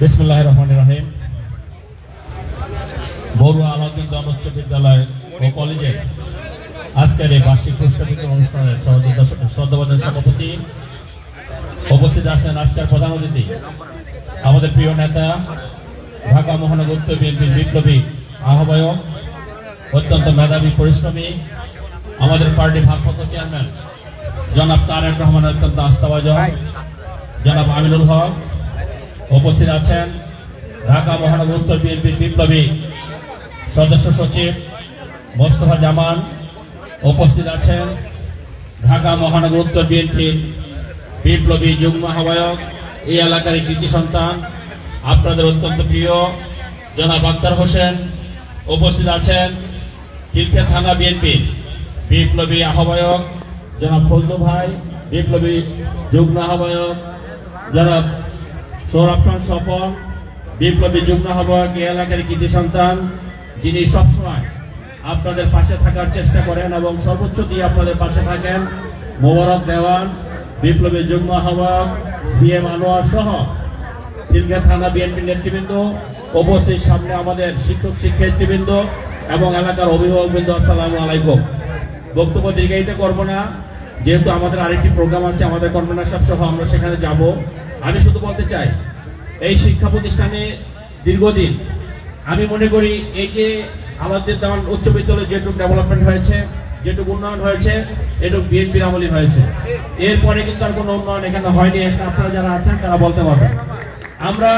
বিসমুল্লাহ রহমান রহিম। বড়ুয়া আলাউদ্দিন উচ্চ বিদ্যালয় ও কলেজের আজকের এই বার্ষিক পুরস্কার বিতরণ অনুষ্ঠানের শ্রদ্ধাবাদের সভাপতি উপস্থিত আছেন আজকের প্রধান অতিথি। আমাদের প্রিয় নেতা, ঢাকা মহানগর উত্তর বিএনপির বিপ্লবী আহ্বায়ক, অত্যন্ত মেধাবী, পরিশ্রমী, আমাদের পার্টি ভারপ্রাপ্ত চেয়ারম্যান জনাব তারেক রহমান অত্যন্ত আস্থাভাজন। জনাব আমিনুল হক উপস্থিত আছেন ঢাকা মহানগর উত্তর বিএনপির বিপ্লবী সদস্য সচিব মোস্তফা জামান। উপস্থিত আছেন ঢাকা মহানগর উত্তর বিএনপির বিপ্লবী যুগ্ম আহ্বায়ক, এই এলাকার কৃতি সন্তান, আপনাদের অত্যন্ত প্রিয় জনাব আক্তার হোসেন। উপস্থিত আছেন খিলখে থানা বিএনপি বিপ্লবী আহ্বায়ক জনাব ফজলু ভাই, বিপ্লবী যুগ্ম আহ্বায়ক জনাব সৌরভ স্বপন, বিপ্লবী যুগ্ম আহ্বায়ক এই এলাকার কৃতি সন্তান, যিনি সবসময় আপনাদের পাশে থাকার চেষ্টা করেন এবং সর্বোচ্চ দিয়ে আপনাদের পাশে থাকেন মোবারক দেওয়ান, বিপ্লবী যুগ্ম আহ্বায়ক সিএম আনোয়ার সহ। খিলগা থানা বিএনপি নেতৃবৃন্দ, উপস্থিত সামনে আমাদের শিক্ষক, শিক্ষার্থীবৃন্দ এবং এলাকার অভিভাবকবৃন্দ, আসসালামু আলাইকুম। বক্তব্য দীর্ঘায়িত করব না, যেহেতু আমাদের আরেকটি প্রোগ্রাম আছে, আমাদের কর্মনাশাপ সহ আমরা সেখানে যাব। আমি শুধু বলতে চাই, এই শিক্ষা প্রতিষ্ঠানে দীর্ঘদিন আমি মনে করি এই যে আমাদের দেওয়ান উচ্চ বিদ্যালয়ে যেটুকু ডেভেলপমেন্ট হয়েছে, যেটুকু উন্নয়ন হয়েছে, এটুকু বিএনপির আমলি হয়েছে। এরপরে কিন্তু আর কোনো উন্নয়ন এখানে হয়নি, এটা আপনারা যারা আছেন তারা বলতে পারবেন। আমরা,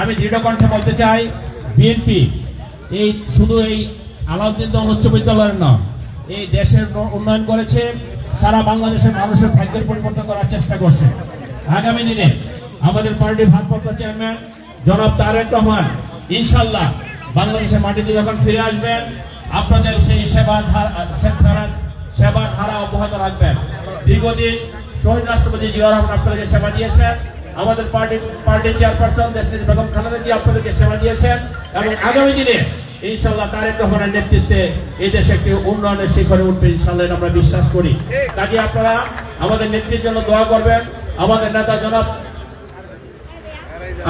আমি দৃঢ় কণ্ঠে বলতে চাই বিএনপি এই শুধু এই আলাউদ্দিন দল উচ্চ বিদ্যালয়ের নয়, এই দেশের উন্নয়ন করেছে, সারা বাংলাদেশের মানুষের ভাগ্যের পরিবর্তন করার চেষ্টা করছে। আগামী দিনে আমাদের পার্টির ভারপ্রাপ্ত চেয়ারম্যান জনাব তারেক রহমান ইনশাল্লাহ বাংলাদেশের মাটিতে যখন ফিরে আসবেন, আপনাদের সেই সেবা ধারা- সে- ধারা- অব্যাহত রাখবেন। দীর্ঘদিন শহীদ রাষ্ট্রপতি জিয়া রহমান আপনাদেরকে সেবা দিয়েছেন, আমাদের পার্টি পার্টির চেয়ারপারসন দেশনেত্রী বেগম খালেদা জি আপনাদেরকে সেবা দিয়েছেন এবং আগামী দিনে ইনশাল্লাহ তারেক রহমানের নেতৃত্বে এই দেশ একটি উন্নয়নের শিখরে উঠবে ইনশাল্লাহ আমরা বিশ্বাস করি। কাজে আপনারা আমাদের নেত্রীর জন্য দোয়া করবেন। আমাদের নেতা জনাব,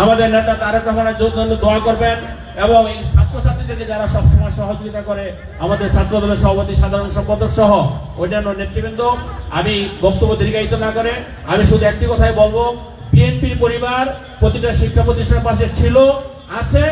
আমাদের নেতা তারেক রহমানের জন্য দোয়া করবেন এবং এই ছাত্রছাত্রীদেরকে যারা সবসময় সহযোগিতা করে, আমাদের ছাত্র দলের সভাপতি, সাধারণ সম্পাদক সহ অন্যান্য নেতৃবৃন্দ, আমি বক্তব্য দীর্ঘায়িত না করে, আমি শুধু একটি কথাই বলব, বিএনপির পরিবার প্রতিটা শিক্ষা প্রতিষ্ঠানের পাশে ছিল, আছে,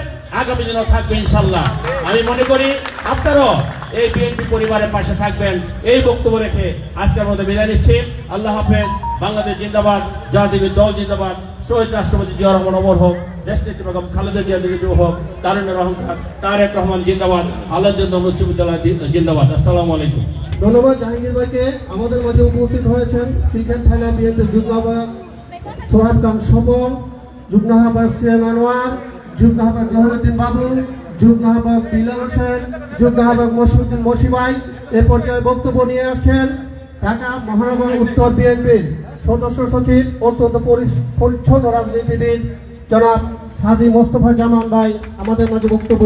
আগামী দিনও থাকবে ইনশাল্লাহ। আমি মনে করি আপনারাও এই বিএনপি পরিবারের পাশে থাকবেন, এই বক্তব্য রেখে আজকের মধ্যে বিদায় নিচ্ছি। আল্লাহ হাফেজ। বাংলাদেশ জিন্দাবাদ জাতীয় দল জিন্দাবাদ, শহীদ রাষ্ট্রপতি জিয়া রহমান অমর হোক দেশনেত্রী বেগম খালেদা জিয়া দিদি হোক তারুণ্যের অহংকার তারেক রহমান জিন্দাবাদ আল্লাহ উচ্চ বিদ্যালয় জিন্দাবাদ। আসসালামু আলাইকুম। ধন্যবাদ, জাহাঙ্গীর ভাইকে। আমাদের মাঝে উপস্থিত হয়েছেন ক্রিকেট থানা বিএনপির যুগ্ম আহ্বায়ক সোহাব খান স্বপন যুগ্ম আহ্বায়ক সিএম আনোয়ার যুগ্ম আহ্বায়ক জহরুদ্দিন বাবু যুগ্ম আহ্বায়ক বিলাল হোসেন যুগ্ম আহ্বায়ক মসিউদ্দিন মসিবাই এ পর্যায়ে বক্তব্য নিয়ে আসছেন ঢাকা মহানগর উত্তর বিএনপির সদস্য সচিব অত্যন্ত পরিচ্ছন্ন রাজনীতিবিদ জনাব হাজি মোস্তফা জামান ভাই আমাদের মাঝে বক্তব্য